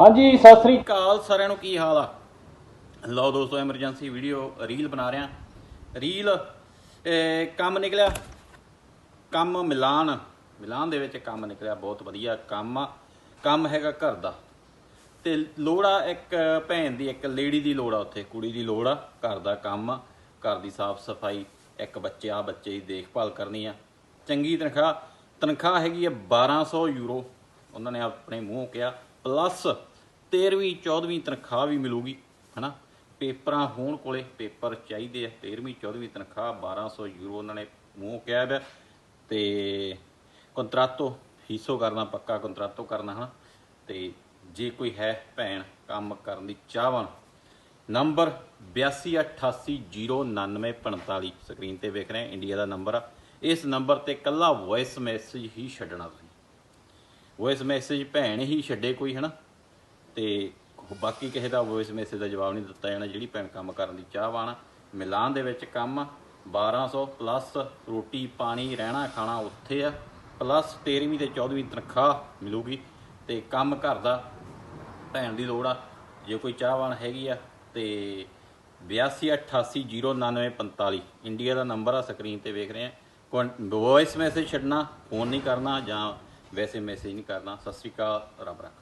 ਹਾਂਜੀ, ਸਤਿ ਸ੍ਰੀ ਅਕਾਲ ਸਾਰਿਆਂ ਨੂੰ, ਕੀ ਹਾਲ ਆ? ਲਓ ਦੋਸਤੋ ਐਮਰਜੈਂਸੀ ਵੀਡੀਓ ਰੀਲ ਬਣਾ ਰਿਹਾ। ਰੀਲ ਕੰਮ ਨਿਕਲਿਆ। ਕੰਮ ਮਿਲਾਨ ਮਿਲਾਨ ਦੇ ਵਿੱਚ ਕੰਮ ਨਿਕਲਿਆ, ਬਹੁਤ ਵਧੀਆ ਕੰਮ ਆ। ਕੰਮ ਹੈਗਾ ਘਰ ਦਾ। ਤੇ ਲੋੜ ਆ ਇੱਕ ਭੈਣ ਦੀ, ਇੱਕ ਲੇਡੀ ਦੀ ਲੋੜ ਆ ਉੱਥੇ, ਕੁੜੀ ਦੀ ਲੋੜ ਆ, ਘਰ ਦਾ ਕੰਮ ਆ। ਘਰ ਦੀ ਸਾਫ਼ ਸਫ਼ਾਈ, ਇੱਕ ਬੱਚੇ ਆ ਬੱਚੇ ਦੀ ਦੇਖਭਾਲ ਕਰਨੀ ਆ। ਚੰਗੀ ਤਨਖਾਹ ਤਨਖਾਹ ਹੈਗੀ ਆ 1200 ਯੂਰੋ। ਉਹਨਾਂ ਨੇ ਆਪਣੇ ਮੂੰਹ ਕਿਹਾ ਪਲੱਸ 13ਵੀਂ 14ਵੀਂ ਤਨਖਾਹ ਵੀ ਮਿਲੂਗੀ, ਹਨਾ? ਪੇਪਰਾਂ ਹੋਣ ਕੋਲੇ ਪੇਪਰ ਚਾਹੀਦੇ ਆ। 13ਵੀਂ 14ਵੀਂ ਤਨਖਾਹ 1200 ਯੂਰੋ ਉਹਨਾਂ ਨੇ ਮੂੰਹ ਕਿਹਾ ਹੈ ਤੇ ਕੰਟਰਾਟੋ ਹੀਸੋ ਕਰਨਾ, ਪੱਕਾ ਕੰਟਰਾਟੋ ਕਰਨਾ, ਹਨਾ? ਤੇ ਜੇ ਕੋਈ ਹੈ ਭੈਣ ਕੰਮ ਕਰਨ ਦੀ ਚਾਹਵਾਨ, ਨੰਬਰ 8288099945 ਸਕਰੀਨ ਤੇ ਵੇਖ ਰਹੇ ਇੰਡੀਆ ਦਾ ਨੰਬਰ ਆ। ਇਸ ਨੰਬਰ ਤੇ ਕੱਲਾ ਵੌਇਸ ਮੈਸੇਜ ਹੀ ਛੱਡਣਾ ਤੁਸੀਂ। ਵੌਇਸ ਮੈਸੇਜ ਭੈਣ ਹੀ ਛੱਡੇ ਕੋਈ, ਹਨਾ? ਤੇ ਬਾਕੀ ਕਿਸੇ ਦਾ ਵੌਇਸ ਮੈਸੇਜ ਦਾ ਜਵਾਬ ਨਹੀਂ ਦਿੱਤਾ ਜਾਣਾ, ਜਿਹੜੀ ਭੈਣ ਕੰਮ ਕਰਨ ਦੀ ਚਾਹਵਾਨ ਆ ਮਿਲਾਨ ਦੇ ਵਿੱਚ ਕੰਮ ਆ 1200 ਪਲੱਸ ਰੋਟੀ, ਪਾਣੀ, ਰਹਿਣਾ, ਖਾਣਾ ਉੱਥੇ ਆ। ਪਲੱਸ 13ਵੀਂ ਤੇ 14ਵੀਂ ਤਨਖਾਹ ਮਿਲੂਗੀ ਤੇ ਕੰਮ ਘਰ ਦਾ ਭੈਣ ਦੀ ਲੋੜ ਆ। ਜੇ ਕੋਈ ਚਾਹਵਾਨ ਹੈਗੀ ਆ ਤੇ 8288099945 ਇੰਡੀਆ ਦਾ ਨੰਬਰ ਆ ਸਕਰੀਨ ਤੇ ਵੇਖ ਰਹੇ ਆ। ਵੌਇਸ ਮੈਸੇਜ ਛੱਡਣਾ ਫੋਨ ਨਹੀਂ ਕਰਨਾ ਜਾਂ ਵੈਸੇ ਮੈਸੇਜ ਨਹੀਂ ਕਰਨਾ ਸਤਿ ਸ਼੍ਰੀ ਅਕਾਲ ਰੱਬ ਰੱਖ।